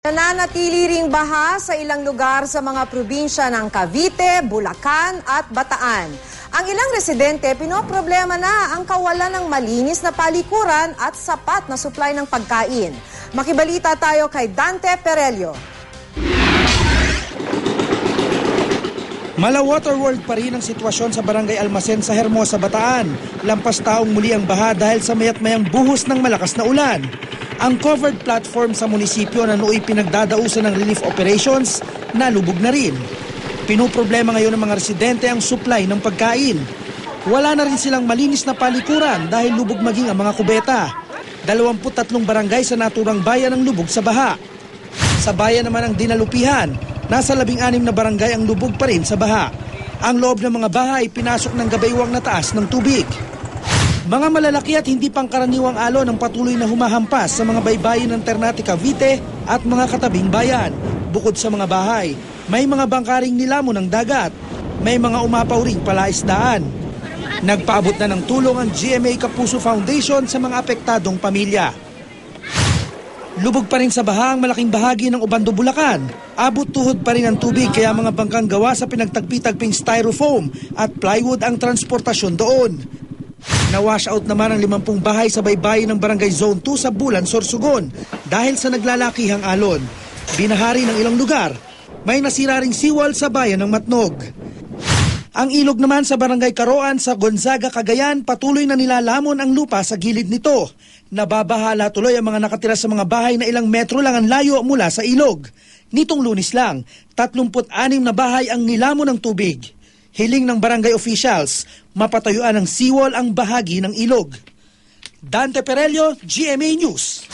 Nananatili ring baha sa ilang lugar sa mga probinsya ng Cavite, Bulacan at Bataan. Ang ilang residente pinoproblema na ang kawalan ng malinis na palikuran at sapat na supply ng pagkain. Makibalita tayo kay Dante Perelio. Mala Waterworld pa rin ang sitwasyon sa Barangay Almasen sa Hermosa, Bataan. Lampas taong muli ang baha dahil sa mayat mayang buhos ng malakas na ulan. Ang covered platform sa munisipyo na nooy pinagdadausan ng relief operations, nalubog na rin. Pinoproblema ngayon ng mga residente ang supply ng pagkain. Wala na rin silang malinis na palikuran dahil lubog maging ang mga kubeta. 23 barangay sa naturang bayan ang lubog sa baha. Sa bayan naman ng Dinalupihan, nasa 16 na barangay ang lubog pa rin sa baha. Ang loob ng mga bahay pinasok ng gabaywang na taas ng tubig. Mga malalaki at hindi pangkaraniwang alon ang patuloy na humahampas sa mga baybayin ng Ternate Cavite at mga katabing bayan. Bukod sa mga bahay, may mga bangkaring nilamon ng dagat. May mga umapaw ring palaisdaan. Nagpaabot na ng tulong ang GMA Kapuso Foundation sa mga apektadong pamilya. Lubog pa rin sa baha ang malaking bahagi ng Ubando, Bulacan. Abot tuhod pa rin ang tubig kaya mga bangkang gawa sa pinagtagpi-tagping styrofoam at plywood ang transportasyon doon. Na-wash out naman ang 50 bahay sa baybayin ng Barangay Zone 2 sa Bulan, Sorsogon dahil sa naglalakihang alon. Binahari ng ilang lugar. May nasira ring seawall sa bayan ng Matnog. Ang ilog naman sa Barangay Karoan sa Gonzaga, Cagayan patuloy na nilalamon ang lupa sa gilid nito. Nababahala tuloy ang mga nakatira sa mga bahay na ilang metro lang ang layo mula sa ilog. Nitong lunis lang, 36 na bahay ang nilamon ng tubig. Hiling ng barangay officials, mapatayuan ng seawall ang bahagi ng ilog. Dante Perelio, GMA News.